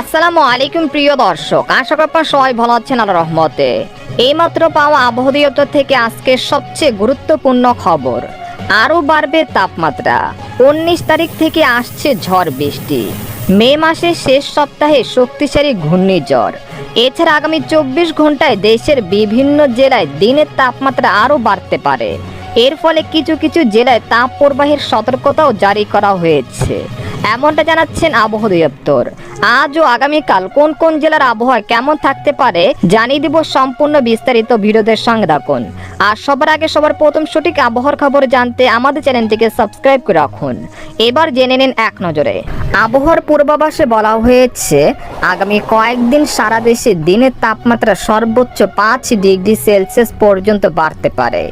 আসসালামু আলাইকুম প্রিয় দর্শক, আশা করি আপনারা সবাই ভালো আছেন আল্লাহ রহমতে। এইমাত্র পাওয়া আবহাওয়া থেকে আজকে সবচেয়ে গুরুত্বপূর্ণ খবর, আরও বাড়বে তাপমাত্রা। উনিশ তারিখ থেকে আসছে ঝড় বৃষ্টি। মে মাসের শেষ সপ্তাহে শক্তিশালী ঘূর্ণিঝড়। এছাড়া আগামী চব্বিশ ঘন্টায় দেশের বিভিন্ন জেলায় দিনের তাপমাত্রা আরও বাড়তে পারে। এর ফলে কিছু কিছু জেলায় তাপ প্রবাহের সতর্কতাও জারি করা হয়েছে। এমনটা জানাচ্ছেন আবহাওয়া দপ্তর। আজ ও আগামীকাল কোন কোন জেলার আবহাওয়া কেমন থাকতে পারে জানিয়ে দিব সম্পূর্ণ বিস্তারিত ভিডিওদের সঙ্গে রাখুন আর সবার আগে সবার প্রথম সঠিক আবহাওয়ার খবর জানতে আমাদের চ্যানেলটিকে সাবস্ক্রাইব করে রাখুন। এবার জেনে নিন এক নজরে। আবহাওয়ার পূর্বাভাসে বলা হয়েছে, আগামী কয়েকদিন সারা দেশে দিনের তাপমাত্রা সর্বোচ্চ পাঁচ ডিগ্রি সেলসিয়াস পর্যন্ত বাড়তে পারে।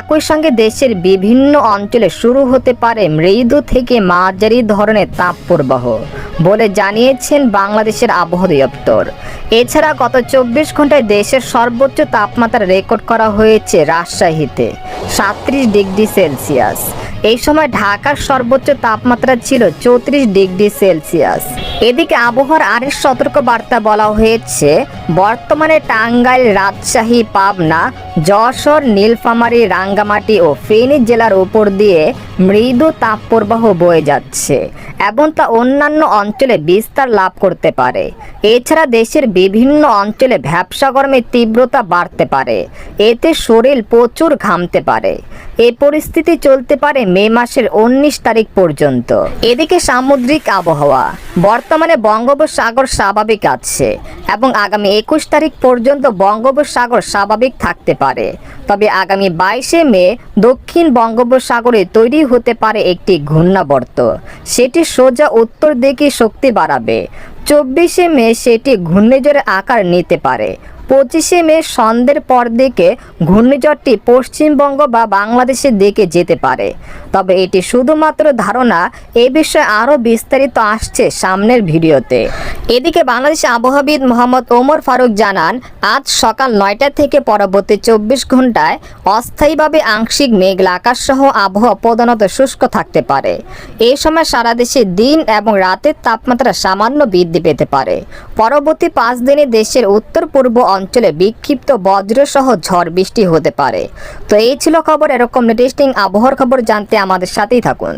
একই সঙ্গে দেশের বিভিন্ন অঞ্চলে শুরু হতে পারে মৃদু থেকে মাঝারি ধরনের তাপ প্রবাহ বলে জানিয়েছেন বাংলাদেশের আবহাওয়া দপ্তর। এছাড়া গত চব্বিশ ঘন্টায় দেশের সর্বোচ্চ তাপমাত্রা রেকর্ড করা হয়েছে রাজশাহীতে সাতত্রিশ ডিগ্রি সেলসিয়াস। এই সময় ঢাকার সর্বোচ্চ তাপমাত্রা ছিল চৌত্রিশ ডিগ্রি সেলসিয়াস। এদিকে আবহাওয়ার আরেক সতর্ক বার্তা বলা হয়েছে, বর্তমানে টাঙ্গাইল, রাজশাহী, পাবনা, যশোর, নীলফামারী, রাঙ্গামাটি ও ফেনী জেলার উপর দিয়ে মৃদু তাপপ্রবাহ বয়ে যাচ্ছে এবং তা অন্যান্য অঞ্চলে বিস্তার লাভ করতে পারে। এছাড়া দেশের বিভিন্ন অঞ্চলে ভ্যাবসা গরমের তীব্রতা বাড়তে পারে, এতে শরীর প্রচুর ঘামতে পারে। এ পরিস্থিতি চলতে পারে মে মাসের উনিশ তারিখ পর্যন্ত। এদিকে সামুদ্রিক আবহাওয়া, বর্তমানে বঙ্গোপসাগর স্বাভাবিক আছে এবং আগামী একুশ তারিখ পর্যন্ত বঙ্গোপসাগর স্বাভাবিক থাকতে পারে। তবে আগামী বাইশে মে দক্ষিণ বঙ্গোপসাগরে তৈরি হতে পারে একটি ঘূর্ণাবর্ত। সেটি সোজা উত্তর দিকে শক্তি বাড়াবে। চব্বিশে মে সেটি ঘূর্ণিঝড়ের আকার নিতে পারে। পঁচিশে মে সন্ধ্যের পর দিকে ঘূর্ণিঝড়টি পশ্চিমবঙ্গ বা বাংলাদেশের দিকে যেতে পারে। তবে এটি শুধুমাত্র ধারণা, এ বিষয়ে আরও বিস্তারিত আসছে সামনের ভিডিওতে। এদিকে বাংলাদেশ আবহাওয়াবিদ মোহাম্মদ ওমর ফারুক জানান, আজ সকাল নয়টা থেকে পরবর্তী চব্বিশ ঘন্টায় অস্থায়ীভাবে আংশিক মেঘলা আকাশ সহ আবহাওয়া প্রধানত শুষ্ক থাকতে পারে। এই সময় সারা দেশে দিন এবং রাতের তাপমাত্রা সামান্য পেতে পারে। পরবর্তী পাঁচ দিনে দেশের উত্তর পূর্ব অঞ্চলে বিক্ষিপ্ত বজ্রসহ ঝড় বৃষ্টি হতে পারে। তো এই ছিল খবর, এরকম লেটেস্টিং আবহাওয়ার খবর জানতে আমাদের সাথেই থাকুন।